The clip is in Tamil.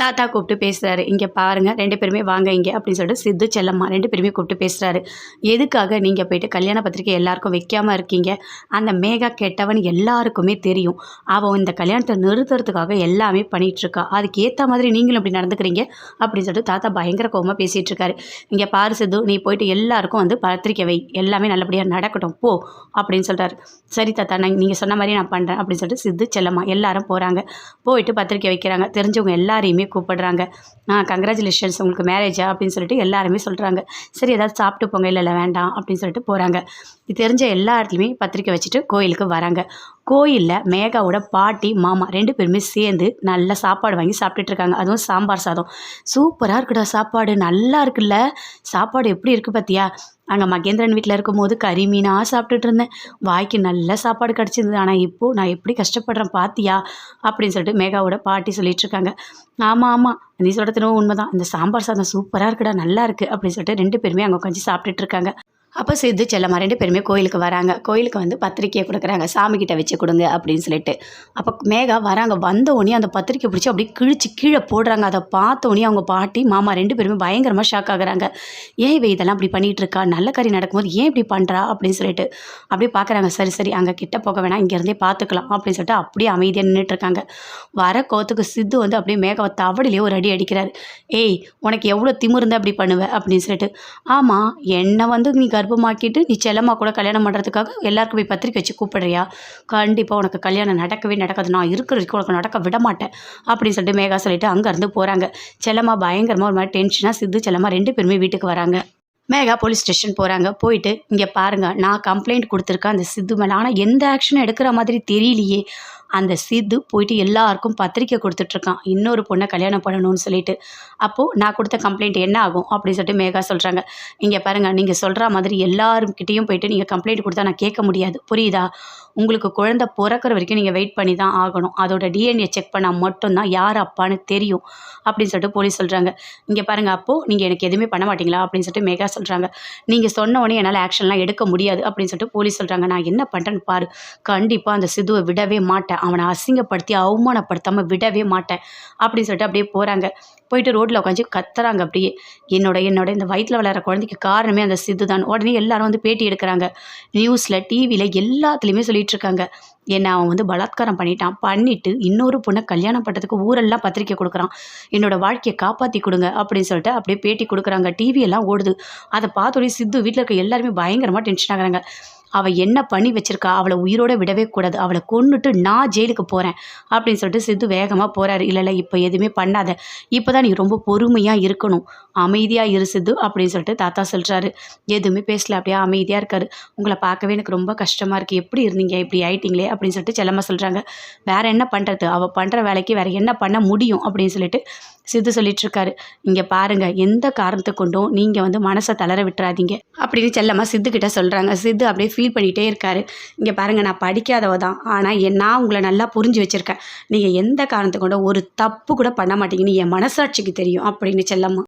தாத்தா கூப்பிட்டு பேசுகிறாரு இங்கே பாருங்கள் ரெண்டு பேருமே வாங்க இங்கே அப்படின்னு சொல்லிட்டு சித்து செல்லம்மா ரெண்டு பேருமே கூப்பிட்டு பேசுகிறாரு எதுக்காக நீங்கள் போயிட்டு கல்யாண பத்திரிக்கை எல்லாருக்கும் வைக்காமல் இருக்கீங்க? அந்த மேகா கெட்டவன் எல்லாருக்குமே தெரியும். அவன் இந்த கல்யாணத்தை நிறுத்துறதுக்காக எல்லாமே பண்ணிகிட்ருக்கா அதுக்கு ஏற்ற மாதிரி நீங்களும் இப்படி நடந்துக்கிறீங்க அப்படின்னு சொல்லிட்டு தாத்தா பயங்கர கோவமாக பேசிகிட்டு இருக்காரு இங்கே பாரு சித்து நீ போயிட்டு எல்லாருக்கும் வந்து பத்திரிக்கை வை. எல்லாமே நல்லபடியாக நடக்கட்டும். போ அப்படின்னு சொல்கிறாரு சரி தாத்தா நான் நீங்கள் சொன்ன மாதிரி நான் பண்ணுறேன் அப்படின்னு சொல்லிட்டு சித்து செல்லம்மா எல்லாரும் போகிறாங்க போயிட்டு பத்திரிக்கை வைக்கிறாங்க. தெரிஞ்சவங்க எல்லாரையுமே கூப்பிடுறாங்க. ஆ கங்க்ராச்சுலேஷன்ஸ் உங்களுக்கு மேரேஜா அப்படின்னு சொல்லிட்டு எல்லாருமே சொல்கிறாங்க சரி ஏதாவது சாப்பிட்டு போங்க. இல்லை இல்லை வேண்டாம். அப்படின்னு சொல்லிட்டு போகிறாங்க இது தெரிஞ்ச எல்லா இடத்துலையுமே பத்திரிக்கை வச்சுட்டு கோயிலுக்கு வராங்க. கோயிலில் மேகாவோட பாட்டி மாமா ரெண்டு பேருமே சேர்ந்து நல்லா சாப்பாடு வாங்கி சாப்பிட்டுட்டு இருக்காங்க. அதுவும் சாம்பார் சாதம். சூப்பராக இருக்குடா சாப்பாடு. நல்லா இருக்குல்ல? சாப்பாடு எப்படி இருக்குது பார்த்தியா அங்கே மகேந்திரன் வீட்டில் இருக்கும்போது கறி மீனாக சாப்பிட்டுட்டு இருந்தேன். வாய்க்கு நல்ல சாப்பாடு கிடச்சிருந்தது. ஆனால் இப்போது நான் எப்படி கஷ்டப்படுறேன் பாத்தியா? அப்படின்னு சொல்லிட்டு மேகாவோட பாட்டி சொல்லிகிட்ருக்காங்க ஆமாம் ஆமாம் நீ சொல்கிறது உண்மைதான். இந்த சாம்பார் சாதம் சூப்பராக இருக்குடா நல்லா இருக்குது அப்படின்னு சொல்லிட்டு ரெண்டு பேருமே அங்கே உட்காந்து சாப்பிட்டுட்டு இருக்காங்க. அப்போ சித்து செல்லம்மா ரெண்டு பேருமே கோயிலுக்கு வராங்க. கோயிலுக்கு வந்து பத்திரிக்கையை கொடுக்குறாங்க. சாமிக்கிட்ட வச்சு கொடுங்க அப்படின்னு சொல்லிட்டு. அப்போ மேகா வராங்க. வந்த உடனே அந்த பத்திரிக்கை பிடிச்சி அப்படியே கிழிச்சு கீழே போடுறாங்க. அதை பார்த்த உடனே அவங்க பாட்டி மாமா ரெண்டு பேருமே பயங்கரமாக ஷாக் ஆகுறாங்க. ஏன் இவ இதெல்லாம் அப்படி பண்ணிகிட்டு இருக்கா? நல்ல கறி நடக்கும்போது ஏன் இப்படி பண்ணுறா அப்படின்னு சொல்லிட்டு அப்படியே பார்க்குறாங்க. சரி சரி. அங்கே கிட்ட போக வேணாம். இங்கேருந்தே பார்த்துக்கலாம். அப்படின்னு சொல்லிட்டு அப்படியே அமைதியாக நின்றுட்டுருக்காங்க வர கோத்துக்கு சித்து வந்து அப்படியே மேகாவை தவடிலே ஒரு அடி அடிக்கிறார். ஏய் உனக்கு எவ்வளோ திமிருந்தா அப்படி பண்ணுவேன் அப்படின்னு சொல்லிட்டு ஆமாம் என்னை வந்து நீ கர்ப்பமாக்கிட்டு நீ செல்லமாக கூட கல்யாணம் பண்ணுறதுக்காக எல்லாருக்கும் போய் பத்திரிக்கை வச்சு கூப்பிடுறியா? கண்டிப்பாக உனக்கு கல்யாணம் நடக்கவே நடக்காது. நான் இருக்கிற வரைக்கும் உனக்கு நடக்க விட மாட்டேன் அப்படின்னு சொல்லிட்டு மேகா சொல்லிட்டு அங்கேருந்து போகிறாங்க செல்லம்மா பயங்கரமாக ஒரு மாதிரி டென்ஷனாக சித்து செல்லம்மா ரெண்டு பேருமே வீட்டுக்கு வராங்க. மேகா போலீஸ் ஸ்டேஷன் போகிறாங்க போயிட்டு இங்கே பாருங்கள் நான் கம்ப்ளைண்ட் கொடுத்துருக்கேன் அந்த சித்து மேலே. ஆனால் எந்த ஆக்ஷனும் எடுக்கிற மாதிரி தெரியலையே. அந்த சித்து போயிட்டு எல்லாருக்கும் பத்திரிக்கை கொடுத்துட்ருக்கான். இன்னொரு பொண்ணை கல்யாணம் பண்ணணும்னு சொல்லிட்டு. அப்போது நான் கொடுத்த கம்ப்ளைண்ட் என்ன ஆகும் அப்படின்னு சொல்லிட்டு மேகா சொல்கிறாங்க இங்கே பாருங்கள் நீங்கள் சொல்கிற மாதிரி எல்லாருக்கிட்டேயும் போயிட்டு நீங்கள் கம்ப்ளைண்ட் கொடுத்தா நான் கேட்க முடியாது. புரியுதா? உங்களுக்கு குழந்த பிறக்கிற வரைக்கும் நீங்கள் வெயிட் பண்ணி தான் ஆகணும். அதோட டிஎன்ஏ செக் பண்ணால் மட்டும்தான் யார் அப்பான்னு தெரியும் அப்படின்னு சொல்லிட்டு போலீஸ் சொல்கிறாங்க இங்கே பாருங்கள் அப்போது நீங்கள் எனக்கு எதுவுமே பண்ண மாட்டீங்களா அப்படின்னு சொல்லிட்டு மேகா சொல்கிறாங்க நீங்கள் சொன்ன உடனே என்னால் ஆக்ஷன்லாம் எடுக்க முடியாது அப்படின்னு சொல்லிட்டு போலீஸ் சொல்கிறாங்க நான் என்ன பண்ணுறேன்னு பாரு. கண்டிப்பாக அந்த சிதுவை விடவே மாட்டேன். அவனை அசிங்கப்படுத்தி அவமானப்படுத்தாமல் விடவே மாட்டேன் அப்படின்னு சொல்லிட்டு அப்படியே போகிறாங்க போயிட்டு ரோட்டில் உட்காந்து கத்துறாங்க அப்படியே. என்னோட என்னோட இந்த வயிற்றில் வளர குழந்தைக்கு காரணமே அந்த சித்து தான் உடனே எல்லாரும் வந்து பேட்டி எடுக்கிறாங்க. நியூஸில் டிவியில் எல்லாத்துலேயுமே சொல்லிகிட்ருக்காங்க என்னை அவன் வந்து பலாத்காரம் பண்ணிட்டான். பண்ணிவிட்டு இன்னொரு பொண்ணை கல்யாணம் பண்ணுறதுக்கு ஊரெல்லாம் பத்திரிக்கை கொடுக்குறான். என்னோடய வாழ்க்கையை காப்பாற்றி கொடுங்க அப்படின்னு சொல்லிட்டு அப்படியே பேட்டி கொடுக்குறாங்க. டிவியெல்லாம் ஓடுது. அதை பார்த்தோடய சித்து வீட்டில் இருக்க எல்லாருமே பயங்கரமாக டென்ஷன் ஆகிறாங்க. அவள் என்ன பண்ணி வச்சிருக்கா? அவளை உயிரோட விடவே கூடாது. அவளை கொன்னுட்டு நான் ஜெயிலுக்கு போகிறேன் அப்படின்னு சொல்லிட்டு சித்து வேகமாக போகிறாரு இல்லை இல்லை இப்போ எதுவுமே பண்ணாத. இப்போ தான் நீ ரொம்ப பொறுமையாக இருக்கணும். அமைதியாக இரு சித்து அப்படின்னு சொல்லிட்டு தாத்தா சொல்கிறாரு எதுவுமே பேசல. அப்படியே அமைதியாக இருக்காரு. உங்களை பார்க்கவே எனக்கு ரொம்ப கஷ்டமாக இருக்குது எப்படி இருந்தீங்க? இப்படி ஆயிட்டீங்களே? அப்படின்னு சொல்லிட்டு செல்லம்மா சொல்கிறாங்க வேறு என்ன பண்ணுறது அவள் பண்ணுற வேலைக்கு வேறு என்ன பண்ண முடியும்? அப்படின்னு சொல்லிட்டு சித்து சொல்லிட்டுருக்காரு. இங்கே பாருங்கள் எந்த காரணத்தை கொண்டும் நீங்கள் வந்து மனசை தளர விட்டுறாதீங்க. அப்படின்னு செல்லம்மா சித்துக்கிட்ட சொல்கிறாங்க சித்து அப்படியே ஃபீல் பண்ணிகிட்டே இருக்காரு. இங்கே பாருங்கள் நான் படிக்காதவ தான். ஆனால் என்ன நான் உங்களை நல்லா புரிஞ்சு வச்சுருக்கேன். நீங்கள் எந்த காரணத்தை கொண்டும் ஒரு தப்பு கூட பண்ண மாட்டீங்கன்னு என் மனசாட்சிக்கு தெரியும். அப்படின்னு செல்லம்மா.